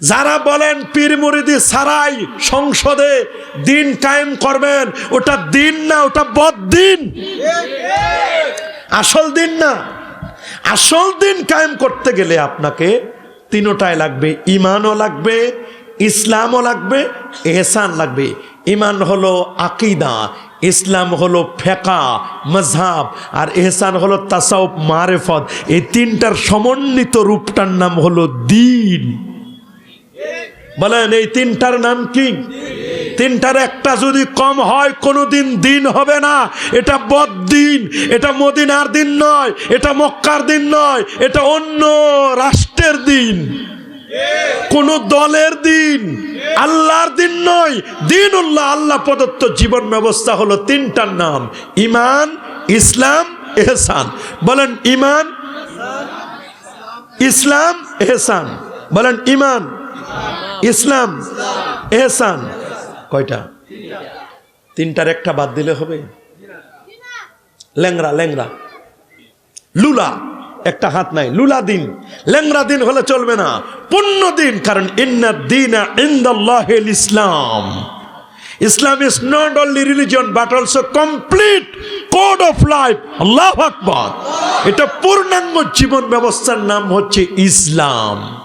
যারা বলেন পীর মুরিদি সারাই সংসদে দিন কায়েম করবেন, ওটা দিন না, ওটা বদিন আসল দিন না। আসল দিন কায়েম করতে গেলে আপনাকে তিনোটাই লাগবে ইমানও লাগবে, ইসলামও লাগবে, এহসান লাগবে। ইমান হলো আকিদা, ইসলাম হলো ফেকা মজহাব আর এহসান হলো তাসাউফ, মারেফত। এই তিনটার সমন্বিত রূপটার নাম হলো দিন। বলেন, এই তিনটার নাম কি? তিনটার একটা যদি কম হয়, কোনোদিন দিন হবে না। এটা বদ দিন, এটা মদিনার দিন নয়, এটা মক্কার দিন নয়, এটা অন্য রাষ্ট্রের দিন। কোন দলের দিন, আল্লাহর দিন নয় দিন উল্লাহ আল্লাহ প্রদত্ত জীবন ব্যবস্থা হলো তিনটার নাম। ইমান ইসলাম, এহসান। বলেন ইমান ইসলাম, এহসান। বলেন ইমান ইসলাম। এহসান। কয়টা? তিনটার একটা বাদ দিলে হবে। ল্যাংরা ল্যাংরা লুলা। একটা হাত নাই। লুলা দিন। ল্যাংরা দিন হলে চলবে না। পূর্ণ দিন। কারণ ইন্না দিন Islam Islam is not only religion but also complete code of life আল্লাহ আকবর। এটা পূর্ণাঙ্গ জীবন ব্যবস্থার নাম হচ্ছে ইসলাম।